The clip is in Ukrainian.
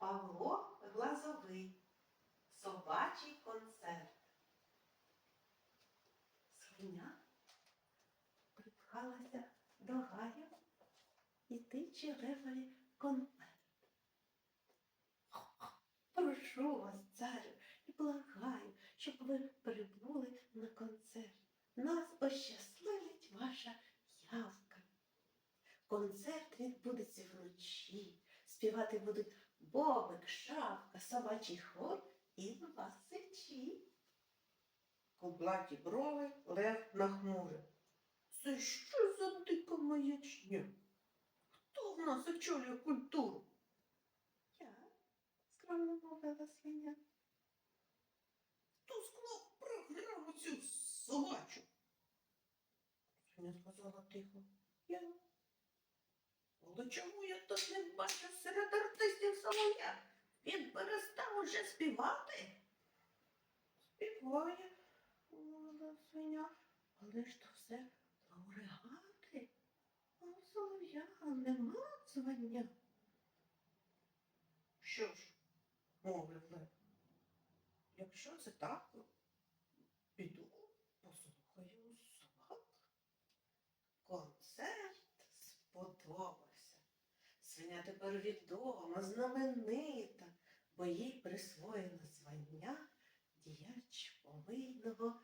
Павло Глазовий. Собачий концерт. Свиня припхалася до гаю і тиче левові конверт. Прошу вас, царю, і благаю, щоб ви прибули на концерт. Нас ощасливить ваша явка. Концерт відбудеться вночі. Співати будуть бобик, шавка, собачий хор і басичі. Кублаті брови лев нахмурив. Це що за дика маячня? Хто в нас очолює культуру? Я скромно мовила свиня. Хто склав програму цю собачу? Свиня сказала тихо. Я. Але чому я тут не бачу серед артистів Солов'я? Він перестав уже співати. Співає, мовила свиня. Але ж то все лауреати. А у Солов'я нема звання. Що ж, мовив Лев, якщо це так, Свиня тепер відома, знаменита, бо їй присвоєно звання діяч корита